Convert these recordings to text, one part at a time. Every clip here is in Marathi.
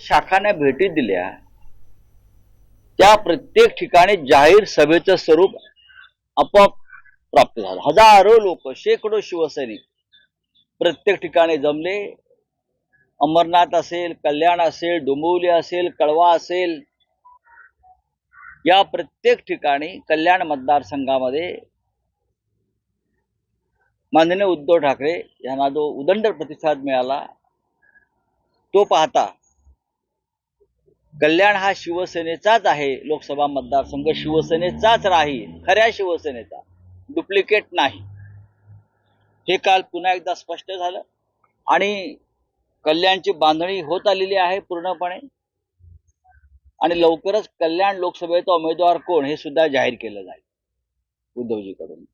शाखांना भेटी दिल्या. त्या प्रत्येक ठिकाणी जाहीर सभेचं स्वरूप आपोआप प्राप्त झालं. हजारो लोक शेकडो शिवसैनिक प्रत्येक ठिकाणी जमले. अमरनाथ असेल कल्याण असेल डोंबिवली असेल कळवा असेल. या प्रत्येक ठिकाणी कल्याण मतदारसंघामध्ये माननीय उद्धव ठाकरे यांना जो उदंड प्रतिसाद मिळाला तो पाहता कल्याण हा शिवसेनेचाच आहे. लोकसभा मतदारसंघ शिवसेनेचाच राहील. खऱ्या शिवसेनेचा. डुप्लिकेट नाही. हे काल पुन्हा एकदा स्पष्ट झालं. आणि कल्याणची बांधणी होत आलेली आहे पूर्णपणे. आणि लवकरच कल्याण लोकसभेचा उमेदवार कोण हे सुद्धा जाहीर केलं जाईल. उद्धवजीकडून.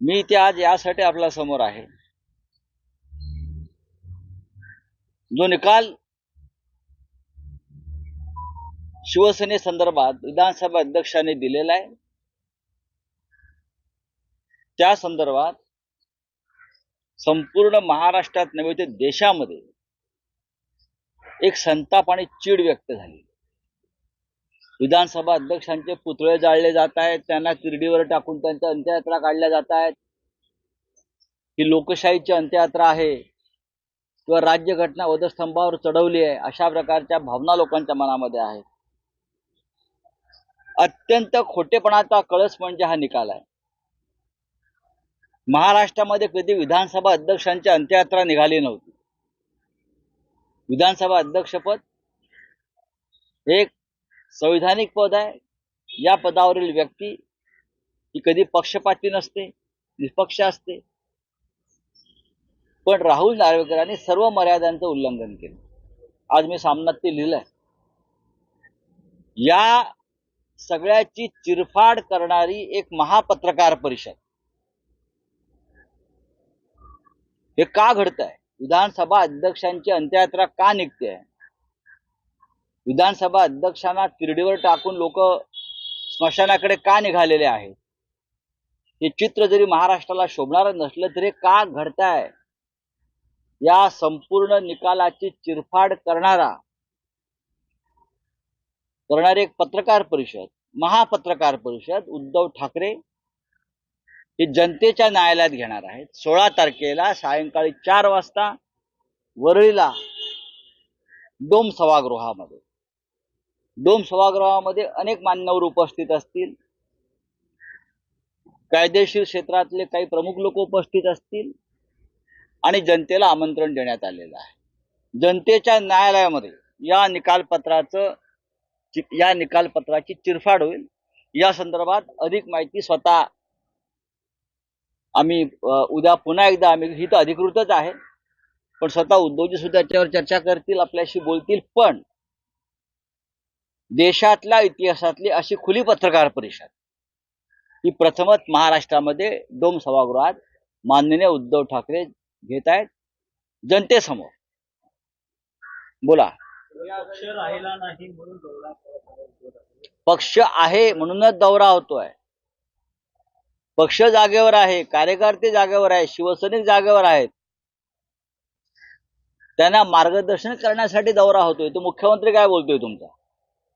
मी ते आज यासाठी आपल्यासमोर आहे. जो निकाल शिवसेनेसंदर्भात विधानसभा अध्यक्षांनी दिलेला आहे. त्या संदर्भात संपूर्ण महाराष्ट्रात नव्हे ते देशामध्ये एक संताप आणि चीड व्यक्त झाली. विधानसभा अध्यक्षांचे पुतळे जाळले जात आहेत त्यांना किरडीवर टाकून त्यांच्या अंत्ययात्रा काढल्या जात आहेत. ही लोकशाहीची अंत्ययात्रा आहे किंवा राज्यघटना वधस्तंभावर चढवली आहे अशा प्रकारच्या भावना लोकांच्या मनामध्ये आहेत. अत्यंत खोटेपणाचा कळस म्हणजे हा निकाल आहे. महाराष्ट्रामध्ये कधी विधानसभा अध्यक्षांची अंत्ययात्रा निघाली नव्हती. विधानसभा अध्यक्षपद एक संविधानिक पद आहे. या पदावरील व्यक्ती ही कधी पक्षपाती नसते निष्पक्ष असते. पण राहुल नार्वेकरांनी सर्व मर्यादांचं उल्लंघन केलं. आज मी सामनात ते लिहिलंय. या सगळ्याची चिरफाड करणारी एक महापत्रकार परिषद. हे का घडत आहे विधानसभा अध्यक्षांची अंत्ययात्रा का निघते विधानसभा अध्यक्षांना तिरडीवर टाकून लोक स्मशानाकडे का निघालेले आहेत? हे चित्र जरी महाराष्ट्राला शोभणार नसलं तरी का घडताय? या संपूर्ण निकालाची चिरफाड करणारा करणारी एक पत्रकार परिषद महापत्रकार परिषद उद्धव ठाकरे हे जनतेच्या न्यायालयात घेणार आहेत. सोळा तारखेला सायंकाळी चार वाजता वरळीला डोम सभागृहामध्ये डोम सभागृहामध्ये अनेक मान्यवर उपस्थित असतील. कायदेशीर क्षेत्रातले काही प्रमुख लोक उपस्थित असतील आणि जनतेला आमंत्रण देण्यात आलेलं आहे. जनतेच्या न्यायालयामध्ये या निकालपत्राचं या निकालपत्राची चिरफाड होईल. या संदर्भात अधिक माहिती स्वतः आम्ही उद्या पुन्हा एकदा आम्ही ही तर अधिकृतच आहे. पण स्वतः उद्धवजी सुद्धा त्याच्यावर चर्चा करतील आपल्याशी बोलतील पण देशातल्या इतिहासातली अशी खुली पत्रकार परिषद ही प्रथमच महाराष्ट्रामध्ये डोम सभागृहात माननीय उद्धव ठाकरे घेत आहेत. जनतेसमोर. बोला. पक्ष राहिला नाही म्हणून दौरा पक्ष आहे म्हणूनच दौरा होतोय. पक्ष जागेवर आहे कार्यकर्ते जागेवर आहे शिवसैनिक जागेवर आहेत. त्यांना मार्गदर्शन करण्यासाठी दौरा होतोय. तो मुख्यमंत्री काय बोलतोय तुमचा?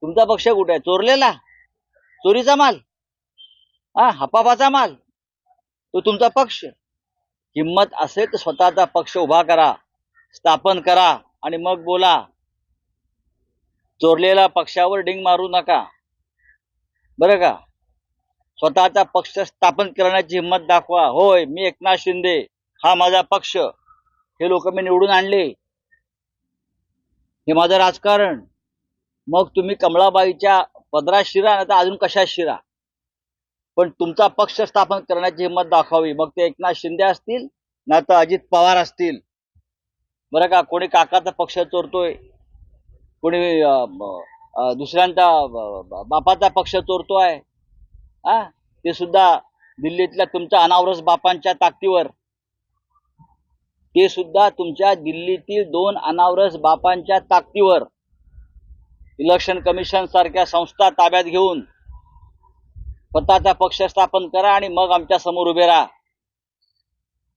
तुमचा पक्ष कुठे आहे? चोरलेला? चोरीचा माल? हा हपापाचा माल? तो तुमचा पक्ष? हिंमत असेल तर स्वतःचा पक्ष उभा करा स्थापन करा आणि मग बोला. चोरलेला पक्षावर डिंग मारू नका. बरं का? स्वतःचा पक्ष स्थापन करण्याची हिंमत दाखवा. होय मी एकनाथ शिंदे. हा माझा पक्ष. हे लोक मी निवडून आणले. हे माझं राजकारण. मग तुम्ही कमळाबाईच्या पदरात शिरा नाही तर अजून कशात शिरा? पण तुमचा पक्ष स्थापन करण्याची हिंमत दाखवावी. मग ते एकनाथ शिंदे असतील नाही तर अजित पवार असतील. बरं का? कोणी काकाचा पक्ष चोरतोय? कोणी दुसऱ्यांचा बापाचा पक्ष चोरतोय हा? ते सुद्धा दिल्लीतल्या तुमच्या अनावरस बापांच्या ताकदीवर. ते सुद्धा तुमच्या दिल्लीतील दोन अनावरस बापांच्या ताकदीवर. इलेक्शन कमिशन सारख्या संस्था ताब्यात घेऊन स्वतःचा पक्ष स्थापन करा आणि मग आमच्यासमोर उभे राहा.